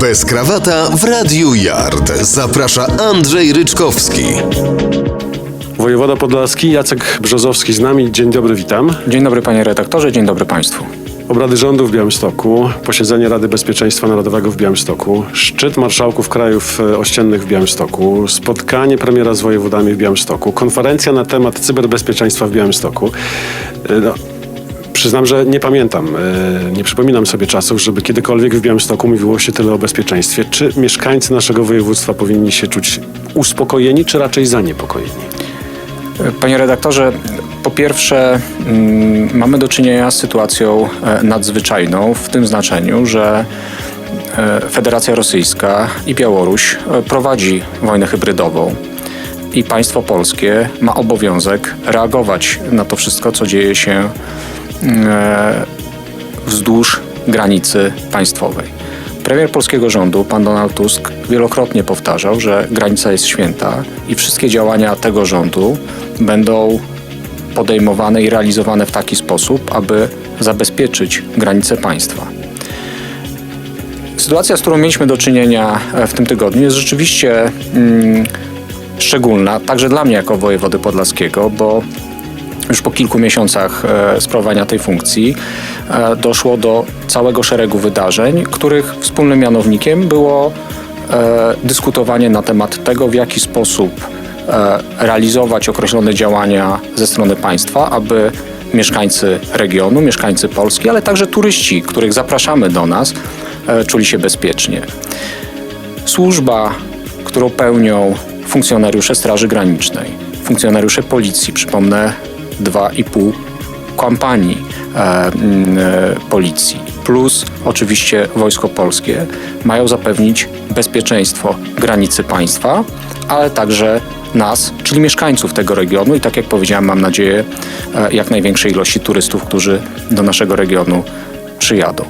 Bez krawata w Radiu Yard. Zaprasza Andrzej Ryczkowski. Wojewoda Podlaski, Jacek Brzozowski z nami. Dzień dobry, witam. Dzień dobry panie redaktorze, dzień dobry państwu. Obrady rządu w Białymstoku, posiedzenie Rady Bezpieczeństwa Narodowego w Białymstoku, szczyt marszałków krajów e, ościennych w Białymstoku, spotkanie premiera z wojewodami w Białymstoku, konferencja na temat cyberbezpieczeństwa w Białymstoku. E, No, przyznam, że nie pamiętam, e, nie przypominam sobie czasów, żeby kiedykolwiek w Białymstoku mówiło się tyle o bezpieczeństwie. Czy mieszkańcy naszego województwa powinni się czuć uspokojeni, czy raczej zaniepokojeni? Panie redaktorze, po pierwsze mm, mamy do czynienia z sytuacją e, nadzwyczajną w tym znaczeniu, że e, Federacja Rosyjska i Białoruś e, prowadzi wojnę hybrydową. I państwo polskie ma obowiązek reagować na to wszystko, co dzieje się e, wzdłuż granicy państwowej. Premier polskiego rządu, pan Donald Tusk, wielokrotnie powtarzał, że granica jest święta i wszystkie działania tego rządu będą podejmowane i realizowane w taki sposób, aby zabezpieczyć granice państwa. Sytuacja, z którą mieliśmy do czynienia e, w tym tygodniu, jest rzeczywiście mm, szczególna, także dla mnie jako wojewody podlaskiego, bo już po kilku miesiącach e, sprawowania tej funkcji e, doszło do całego szeregu wydarzeń, których wspólnym mianownikiem było e, dyskutowanie na temat tego, w jaki sposób realizować określone działania ze strony państwa, aby mieszkańcy regionu, mieszkańcy Polski, ale także turyści, których zapraszamy do nas, czuli się bezpiecznie. Służba, którą pełnią funkcjonariusze Straży Granicznej, funkcjonariusze policji, przypomnę, dwa i pół kampanii e, e, policji, plus oczywiście Wojsko Polskie, mają zapewnić bezpieczeństwo granicy państwa, ale także nas, czyli mieszkańców tego regionu i tak jak powiedziałem, mam nadzieję, e, jak największej ilości turystów, którzy do naszego regionu przyjadą.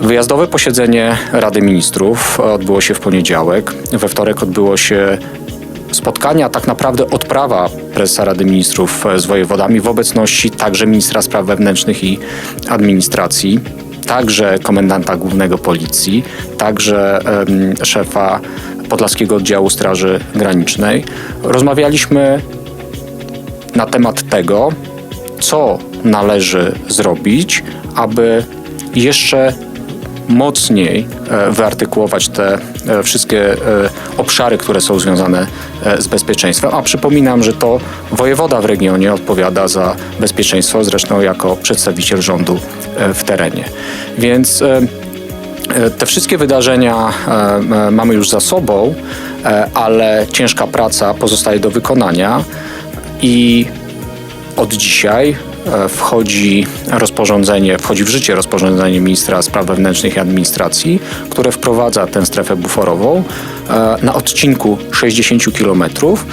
Wyjazdowe posiedzenie Rady Ministrów odbyło się w poniedziałek. We wtorek odbyło się spotkanie, a tak naprawdę odprawa prezesa Rady Ministrów z wojewodami w obecności także ministra spraw wewnętrznych i administracji, także komendanta głównego policji, także em, szefa Podlaskiego Oddziału Straży Granicznej. Rozmawialiśmy na temat tego, co należy zrobić, aby jeszcze mocniej e, wyartykułować te e, wszystkie e, obszary, które są związane z bezpieczeństwem. A przypominam, że to wojewoda w regionie odpowiada za bezpieczeństwo, zresztą jako przedstawiciel rządu w terenie. Więc Te wszystkie wydarzenia mamy już za sobą, ale ciężka praca pozostaje do wykonania i od dzisiaj wchodzi rozporządzenie, wchodzi w życie rozporządzenie ministra spraw wewnętrznych i administracji, które wprowadza tę strefę buforową e, na odcinku 60 kilometrów.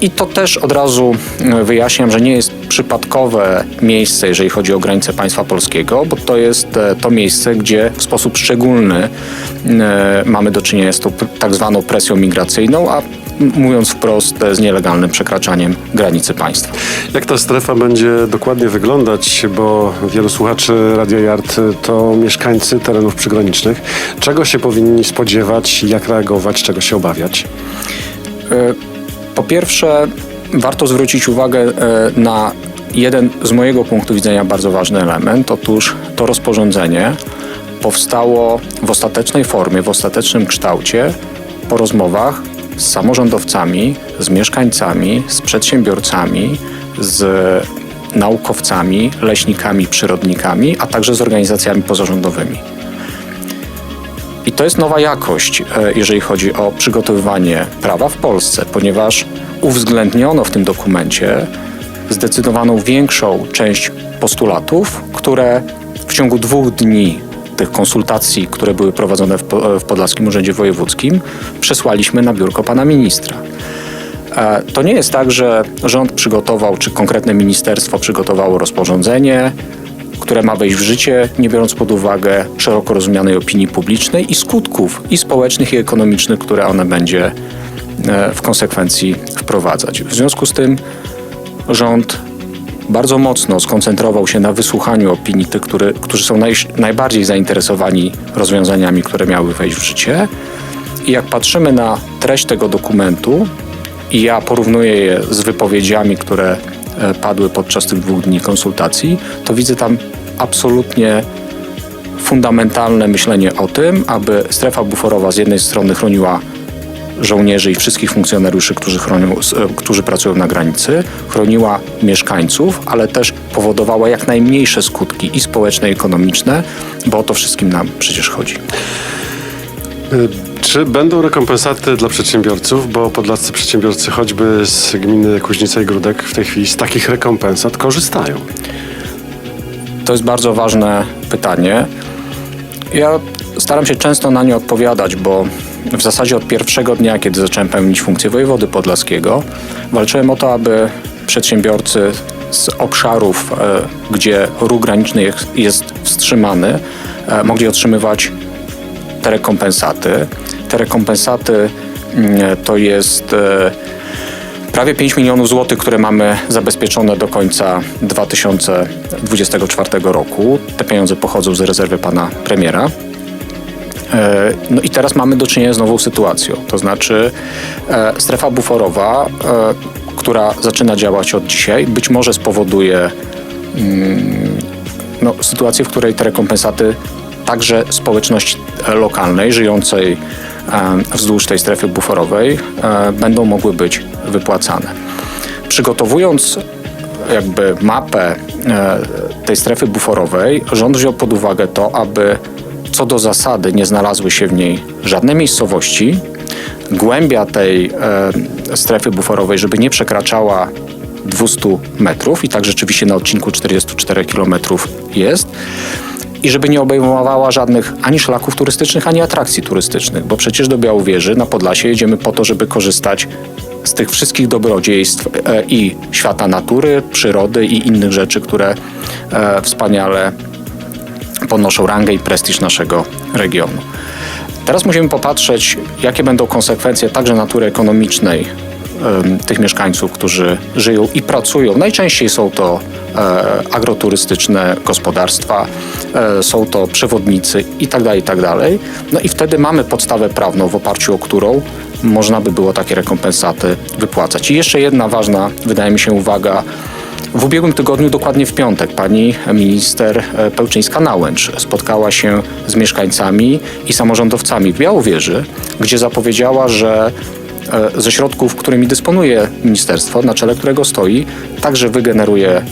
I to też od razu e, wyjaśniam, że nie jest przypadkowe miejsce, jeżeli chodzi o granicę państwa polskiego, bo to jest e, to miejsce, gdzie w sposób szczególny e, mamy do czynienia z tą tak zwaną presją migracyjną, a mówiąc wprost, z nielegalnym przekraczaniem granicy państwa. Jak ta strefa będzie dokładnie wyglądać, bo wielu słuchaczy Radio Yard to mieszkańcy terenów przygranicznych. Czego się powinni spodziewać, jak reagować, czego się obawiać? E, Po pierwsze, warto zwrócić uwagę e, na jeden z mojego punktu widzenia bardzo ważny element. Otóż to rozporządzenie powstało w ostatecznej formie, w ostatecznym kształcie po rozmowach z samorządowcami, z mieszkańcami, z przedsiębiorcami, z naukowcami, leśnikami, przyrodnikami, a także z organizacjami pozarządowymi. I to jest nowa jakość, e, jeżeli chodzi o przygotowywanie prawa w Polsce, ponieważ uwzględniono w tym dokumencie zdecydowaną większą część postulatów, które w ciągu dwóch dni tych konsultacji, które były prowadzone w, Po- w Podlaskim Urzędzie Wojewódzkim, przesłaliśmy na biurko pana ministra. E, To nie jest tak, że rząd przygotował, czy konkretne ministerstwo przygotowało rozporządzenie, które ma wejść w życie, nie biorąc pod uwagę szeroko rozumianej opinii publicznej i skutków i społecznych, i ekonomicznych, które one będzie e, w konsekwencji wprowadzać. W związku z tym rząd bardzo mocno skoncentrował się na wysłuchaniu opinii tych, który, którzy są naj, najbardziej zainteresowani rozwiązaniami, które miały wejść w życie. I jak patrzymy na treść tego dokumentu, i ja porównuję je z wypowiedziami, które e, padły podczas tych dwóch dni konsultacji, to widzę tam absolutnie fundamentalne myślenie o tym, aby strefa buforowa z jednej strony chroniła żołnierzy i wszystkich funkcjonariuszy, którzy, chronią, e, którzy pracują na granicy, chroniła mieszkańców, ale też powodowała jak najmniejsze skutki i społeczne, i ekonomiczne, bo o to wszystkim nam przecież chodzi. Y, Czy będą rekompensaty dla przedsiębiorców? Bo podlascy przedsiębiorcy choćby z gminy Kuźnica i Grudek w tej chwili z takich rekompensat korzystają. To jest bardzo ważne pytanie. Ja staram się często na nie odpowiadać, bo w zasadzie od pierwszego dnia, kiedy zacząłem pełnić funkcję wojewody podlaskiego, walczyłem o to, aby przedsiębiorcy z obszarów, e, gdzie ruch graniczny jest, wstrzymany, e, mogli otrzymywać te rekompensaty. Te rekompensaty mm, to jest e, prawie 5 milionów złotych, które mamy zabezpieczone do końca 2024 roku. Te pieniądze pochodzą z rezerwy pana premiera. E, No i teraz mamy do czynienia z nową sytuacją. To znaczy e, strefa buforowa, e, która zaczyna działać od dzisiaj, być może spowoduje mm, no, sytuację, w której te rekompensaty także społeczności lokalnej żyjącej wzdłuż tej strefy buforowej będą mogły być wypłacane. Przygotowując jakby mapę tej strefy buforowej, rząd wziął pod uwagę to, aby co do zasady nie znalazły się w niej żadne miejscowości. Głębia tej e, strefy buforowej, żeby nie przekraczała 200 metrów i tak rzeczywiście na odcinku 44 km jest. I żeby nie obejmowała żadnych ani szlaków turystycznych, ani atrakcji turystycznych, bo przecież do Białowieży na Podlasie jedziemy po to, żeby korzystać z tych wszystkich dobrodziejstw e, i świata natury, przyrody i innych rzeczy, które e, wspaniale podnoszą rangę i prestiż naszego regionu. Teraz musimy popatrzeć, jakie będą konsekwencje także natury ekonomicznej tych mieszkańców, którzy żyją i pracują. Najczęściej są to e, agroturystyczne gospodarstwa, e, są to przewodnicy itd., itd. No i wtedy mamy podstawę prawną, w oparciu o którą można by było takie rekompensaty wypłacać. I jeszcze jedna ważna, wydaje mi się, uwaga. W ubiegłym tygodniu, dokładnie w piątek, pani minister e, Pełczyńska-Nałęcz spotkała się z mieszkańcami i samorządowcami w Białowieży, gdzie zapowiedziała, że e, ze środków, którymi dysponuje ministerstwo, na czele którego stoi, także wygeneruje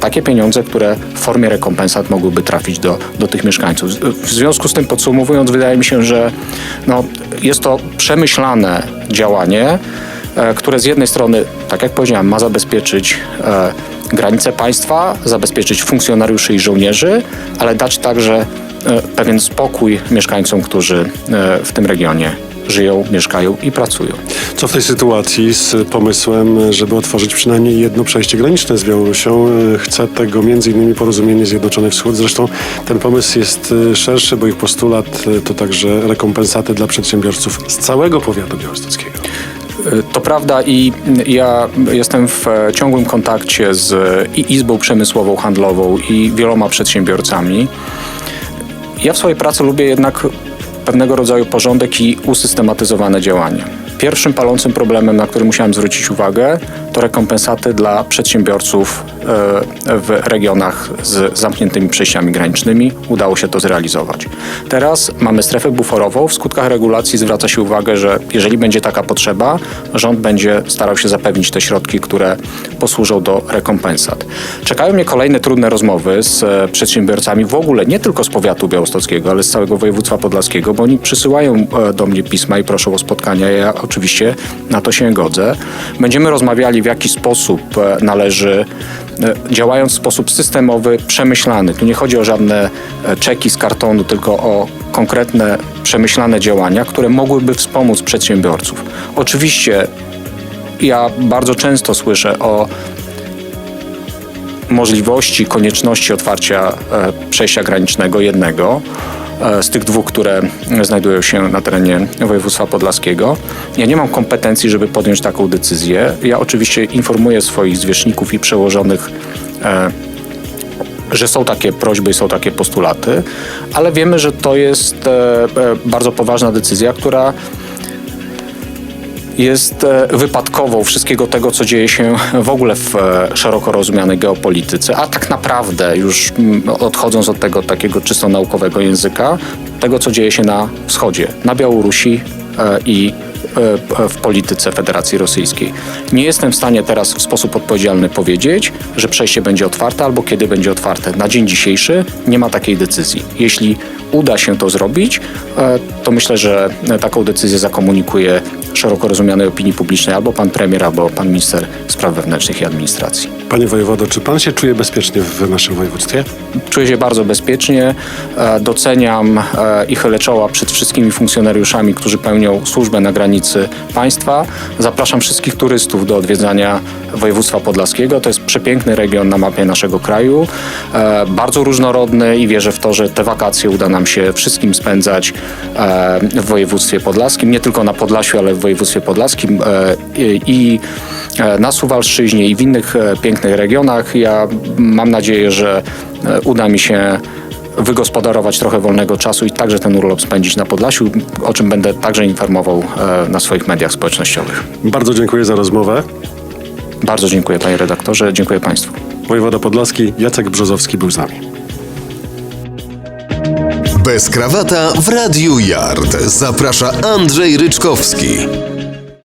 takie pieniądze, które w formie rekompensat mogłyby trafić do, do tych mieszkańców. W związku z tym podsumowując, wydaje mi się, że no, jest to przemyślane działanie, które z jednej strony, tak jak powiedziałem, ma zabezpieczyć e, granice państwa, zabezpieczyć funkcjonariuszy i żołnierzy, ale dać także e, pewien spokój mieszkańcom, którzy e, w tym regionie żyją, mieszkają i pracują. Co w tej sytuacji z pomysłem, żeby otworzyć przynajmniej jedno przejście graniczne z Białorusią? Chce tego m.in. porozumienie Zjednoczony Wschód. Zresztą ten pomysł jest szerszy, bo ich postulat to także rekompensaty dla przedsiębiorców z całego powiatu białostockiego. To prawda i ja jestem w e, ciągłym kontakcie z i Izbą Przemysłową Handlową i wieloma przedsiębiorcami. Ja w swojej pracy lubię jednak pewnego rodzaju porządek i usystematyzowane działanie. Pierwszym palącym problemem, na który musiałem zwrócić uwagę, to rekompensaty dla przedsiębiorców e, w regionach z zamkniętymi przejściami granicznymi. Udało się to zrealizować. Teraz mamy strefę buforową. W skutkach regulacji zwraca się uwagę, że jeżeli będzie taka potrzeba, rząd będzie starał się zapewnić te środki, które posłużą do rekompensat. Czekają mnie kolejne trudne rozmowy z e, przedsiębiorcami w ogóle, nie tylko z powiatu białostockiego, ale z całego województwa podlaskiego, bo oni przysyłają e, do mnie pisma i proszą o spotkania. Ja oczywiście na to się godzę. Będziemy rozmawiali, w jaki sposób e, należy, e, działając w sposób systemowy, przemyślany. Tu nie chodzi o żadne e, czeki z kartonu, tylko o konkretne, przemyślane działania, które mogłyby wspomóc przedsiębiorców. Oczywiście ja bardzo często słyszę o możliwości, konieczności otwarcia przejścia granicznego jednego z tych dwóch, które znajdują się na terenie województwa podlaskiego. Ja nie mam kompetencji, żeby podjąć taką decyzję. Ja oczywiście informuję swoich zwierzchników i przełożonych e, że są takie prośby i są takie postulaty, ale wiemy, że to jest e, e, bardzo poważna decyzja, która jest e, wypadkową wszystkiego tego, co dzieje się w ogóle w e, szeroko rozumianej geopolityce, a tak naprawdę już mm, odchodząc od tego takiego czysto naukowego języka, tego, co dzieje się na wschodzie, na Białorusi e, i w polityce Federacji Rosyjskiej. Nie jestem w stanie teraz w sposób odpowiedzialny powiedzieć, że przejście będzie otwarte albo kiedy będzie otwarte. Na dzień dzisiejszy nie ma takiej decyzji. Jeśli uda się to zrobić, to myślę, że taką decyzję zakomunikuje szeroko rozumianej opinii publicznej albo pan premier, albo pan minister spraw wewnętrznych i administracji. Panie wojewodo, czy pan się czuje bezpiecznie w naszym województwie? Czuję się bardzo bezpiecznie, e, doceniam e, i chylę czoła przed wszystkimi funkcjonariuszami, którzy pełnią służbę na granicy państwa. Zapraszam wszystkich turystów do odwiedzania województwa podlaskiego. To jest przepiękny region na mapie naszego kraju, e, bardzo różnorodny i wierzę w to, że te wakacje uda nam się wszystkim spędzać w województwie podlaskim, nie tylko na Podlasiu, ale w województwie podlaskim i na Suwalszczyźnie i w innych e, pięknych regionach. Ja mam nadzieję, że e, uda mi się wygospodarować trochę wolnego czasu i także ten urlop spędzić na Podlasiu, o czym będę także informował e, na swoich mediach społecznościowych. Bardzo dziękuję za rozmowę. Bardzo dziękuję panie redaktorze, dziękuję państwu. Wojewoda Podlaski Jacek Brzozowski był z nami. Bez krawata w Radiu Yard. Zaprasza Andrzej Ryczkowski.